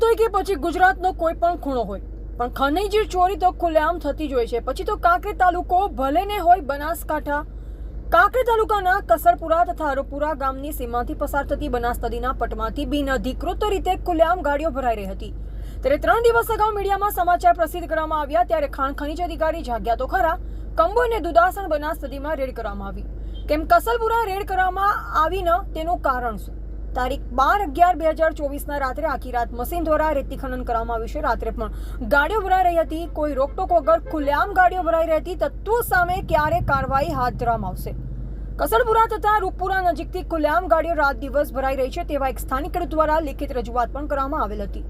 પછી ગુજરાતનો કોઈ પણ ખૂણો હોય. પણ ખનીજી ચોરી તો ખુલ્લેઆમ થતી જ હોય છે. પછી તો કાંકરી તાલુકો ભલે ને હોય બનાસકાંઠા. કાંકરી તાલુકાના કસરપુરા તથા અરુપુરા ગામની સીમાથી પસાર થતી બનાસ નદીના પટમાંથી બિનઅધિકૃત રીતે ખુલ્લેઆમ ગાડીઓ ભરાઈ રહી હતી. ત્યારે ત્રણ દિવસ અગાઉ મીડિયામાં સમાચાર પ્રસિદ્ધ કરવામાં આવ્યા ત્યારે ખાણ ખનીજ અધિકારી જાગ્યા તો ખરા, કંબો અને દુદાસણ બનાસ નદીમાં રેડ કરવામાં આવી. કેમ કસલપુરા રેડ કરવામાં આવી ન તેનું કારણ શું? તારીખ બાર અગિયાર બે હજાર ચોવીસના રાત્રે આખી રાત મશીન દ્વારા રેતી ખનન કરવામાં આવ્યું છે. રાત્રે પણ ગાડીઓ ભરાઈ રહી હતી. કોઈ રોકટોક વગર ખુલ્લેઆમ ગાડીઓ ભરાઈ રહી હતી. તત્વો સામે ક્યારે કાર્યવાહી હાથ ધરવામાં આવશે? કસરપુરા તથા રૂપપુરા નજીકથી ખુલ્લેઆમ ગાડીઓ રાત દિવસ ભરાઈ રહી છે તેવા એક સ્થાનિક દ્વારા લિખિત રજૂઆત પણ કરવામાં આવેલ હતી.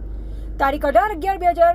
તારીખ અઢાર અગિયાર બે હજાર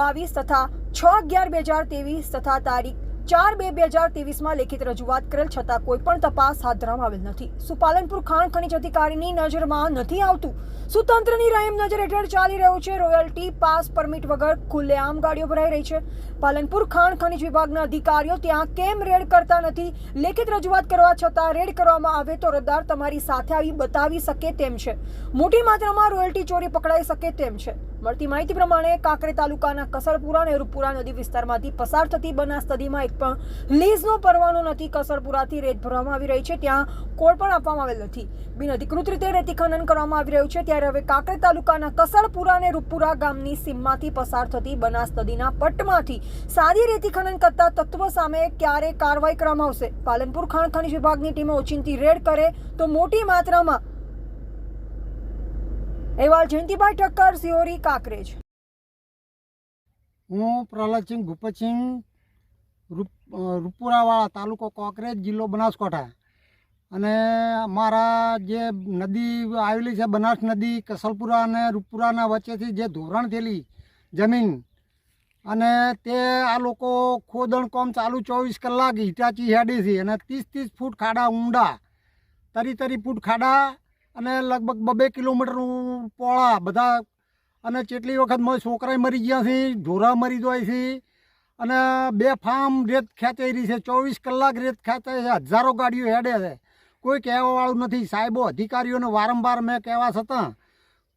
બાવીસ તથા છ અગિયાર બે હજાર ત્રેવીસ તથા તારીખ ચાર બે બે હજાર ત્રેવીસમાં લેખિત રજૂઆત કરેલ છતાં કોઈ પણ તપાસ હાથ ધરવામાં આવેલ નથી. શું પાલનપુર ખાણ ખનીજ અધિકારીની નજરમાં નથી આવતું. સુતંત્રની તંત્રની રહેમ નજર હેઠળ ચાલી રહ્યું છે. રોયલ્ટી, પાસ પરમિટ વગર ખુલ્લેઆમ ગાડીઓ ભરાઈ રહી છે. પાલનપુર ખાણ ખનીજ વિભાગના અધિકારીઓ ત્યાં કેમ રેડ કરતા નથી? લેખિત રજૂઆત કરવા છતાં રેડ કરવામાં આવે તો રદ્દાર તમારી સાથે આવી બતાવી શકે તેમ છે. મોટી માત્રામાં રોયલ્ટી ચોરી પકડાઈ શકે તેમ છે. મળતી માહિતી પ્રમાણે કાંકરે તાલુકાના કસરપુરા અને રૂપપુરા નદી વિસ્તારમાંથી પસાર થતી બનાસ નદીમાં એક પણ લીઝનો પરવાનો નથી. કસરપુરાથી રેત ભરવામાં આવી રહી છે. ત્યાં કોડ પણ આપવામાં આવેલ નથી. બિનઅધિકૃત રીતે રેતી ખનન કરવામાં આવી રહ્યું છે. ત્યારે હવે કાંકરે તાલુકાના કસરપુરા અને રૂપપુરા ગામની સીમમાંથી પસાર થતી બનાસ નદીના પટ્ટમાંથી સાદી રેતી ખનન કરતા તત્વો સામે ક્યારે કાર્યવાહી કરવામાં આવશે? પાલનપુર ખાણ ખનિજ વિભાગની ટીમે ઓચિંતી રેડ કરે તો મોટી માત્રામાં અહેવાલ જયંતિભાઈ ઠક્કર સિયોરી કાંકરેજ. હું પ્રહલાદસિંહ રૂપ રૂપુરાવાળા તાલુકો કોકરેજ, જિલ્લો બનાસકાંઠા. અને અમારા જે નદી આવેલી છે, બનાસ નદી, કસલપુરા અને રૂપુરાના વચ્ચેથી જે ધોરણ થયેલી જમીન અને તે આ લોકો ખોદણ કોમ ચાલુ ચોવીસ કલાક હિટાચી હેડી છે અને ત્રીસ ત્રીસ ફૂટ ખાડા ઊંડા, તરી તરી ફૂટ ખાડા અને લગભગ બબે કિલોમીટરનું પોળા બધા. અને કેટલી વખત મારા છોકરાએ મરી ગયા છે, ઢોરા મરી જાય છે, અને બે ફાર્મ રેત ખેંચાઈ રહી છે, ચોવીસ કલાક રેત ખેંચાઈ છે, હજારો ગાડીઓ હેડે છે. કોઈ કહેવાવાળું નથી. સાહેબો, અધિકારીઓને વારંવાર મેં કહેવા છતાં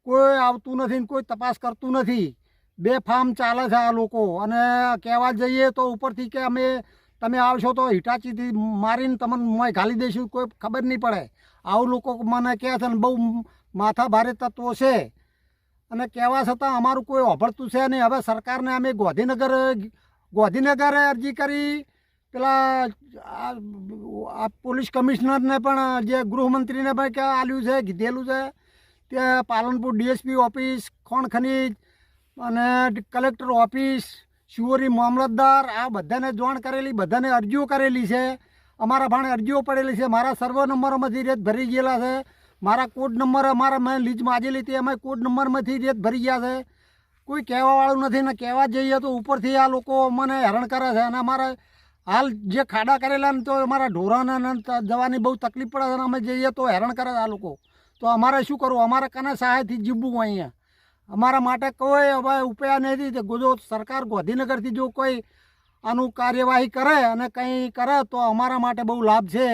કોઈ આવતું નથી ને કોઈ તપાસ કરતું નથી. બે ફાર્મ ચાલે છે આ લોકો. અને કહેવા જઈએ તો ઉપરથી કે અમે તમે આવશો તો હિટાચીથી મારીને તમને મોય ઘાલી દઈશું, કોઈ ખબર નહીં પડે. આવું લોકો મને કહે છે ને બહુ માથા ભારે તત્વો છે. અને કહેવા છતાં અમારું કોઈ ઓભળતું છે નહીં. હવે સરકારને અમે ગોધીનગર, ગોધીનગરે અરજી કરી. પેલા આ પોલીસ કમિશનરને પણ જે ગૃહમંત્રીને પણ કે આલ્યું છે, કીધેલું છે. તે પાલનપુર ડીએસપી ઓફિસ, ખોણ ખનીજ અને કલેક્ટર ઓફિસ શિવોરી મામલતદાર, આ બધાને જોણ કરેલી, બધાને અરજીઓ કરેલી છે. અમારા ભાણે અરજીઓ પડેલી છે. મારા સર્વ નંબરોમાંથી રેત ભરી ગયેલા છે. મારા કોડ નંબર અમારા મેં લીજ માજેલી હતી અમે કોડ નંબરમાંથી રેત ભરી ગયા છે. કોઈ કહેવાવાળું નથી ને કહેવા જઈએ તો ઉપરથી આ લોકો મને હેરાન કરે છે. અને અમારે હાલ જે ખાડા કરેલા ને તો અમારા ઢોરાને જવાની બહુ તકલીફ પડે છે અને અમે જઈએ તો હેરાન કરે છે આ લોકો. તો અમારે શું કરવું? અમારે કને સહાયથી જીવવું અહીંયા? અમારા માટે કોઈ હવે ઉપાય નથી તે જો સરકાર ગાંધીનગરથી જો કોઈ આનું કાર્યવાહી કરે અને કંઈ કરે, તો અમારા માટે બહુ લાભ છે.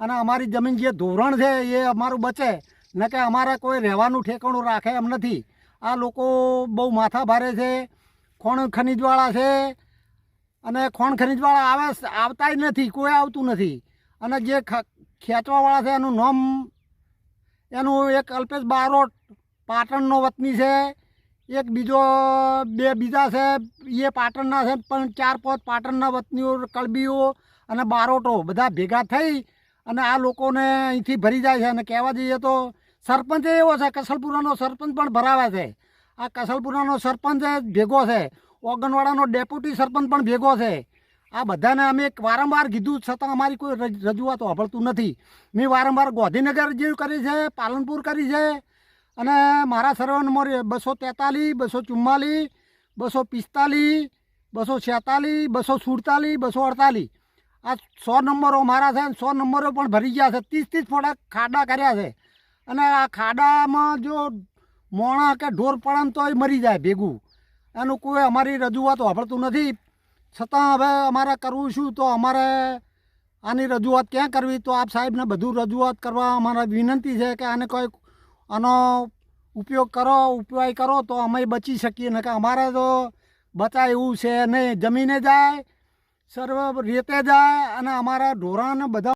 અને અમારી જમીન જે ધોરણ છે એ અમારું બચે. ન કે અમારે કોઈ રહેવાનું ઠેકાણું રાખે એમ નથી. આ લોકો બહુ માથા ભારે છે, ખોણ ખનીજવાળા છે. અને ખોણ ખનીજવાળા આવે આવતા જ નથી, કોઈ આવતું નથી. અને જે ખેંચવાવાળા છે, એનું નામ, એનું એક અલ્પેશ બારોટ પાટણનો વતની છે. એક બીજો, બે બીજા છે. એ પાટણના છે, પણ ચાર પાંચ પાટણના વતનીઓ, કલબીઓ અને બારોટો બધા ભેગા થઈ અને આ લોકોને અહીંથી ભરી જાય છે. અને કહેવા જઈએ તો સરપંચ એવો છે, કસલપુરાનો સરપંચ પણ ભરાવે છે. આ કસલપુરાનો સરપંચ ભેગો છે. ઓગણવાડાનો ડેપ્યુટી સરપંચ પણ ભેગો છે. આ બધાને અમે વારંવાર કીધું, છતાં અમારી કોઈ રજૂઆતો સાંભળતું નથી. મેં વારંવાર ગાંધીનગર જે કરી છે, પાલનપુર કરી છે. અને મારા સર્વે નંબર બસો તેતાલીસ બસો ચુમ્માલીસ બસો પિસ્તાલીસ બસો છેતાલીસ બસો સુડતાલીસ બસો અડતાલીસ આ સો નંબરો મારા છે સો નંબરો પણ ભરી ગયા છે. ત્રીસ ત્રીસ ફોટા ખાડા કર્યા છે. અને આ ખાડામાં જો મોણા કે ઢોર પડે તો તોય મરી જાય ભેગું. એનું કોઈ અમારી રજૂઆત વાપરતું નથી. છતાં હવે અમારે કરવું શું? તો અમારે આની રજૂઆત ક્યાં કરવી? તો આપ સાહેબને બધું રજૂઆત કરવા અમારા વિનંતી છે કે આને કોઈ આનો ઉપયોગ કરો, ઉપાય કરો તો અમે બચી શકીએ. ને કે અમારે તો બચાય એવું છે નહીં. જમીને જાય, સર્વ રેતે જાય અને અમારા ઢોરાને બધા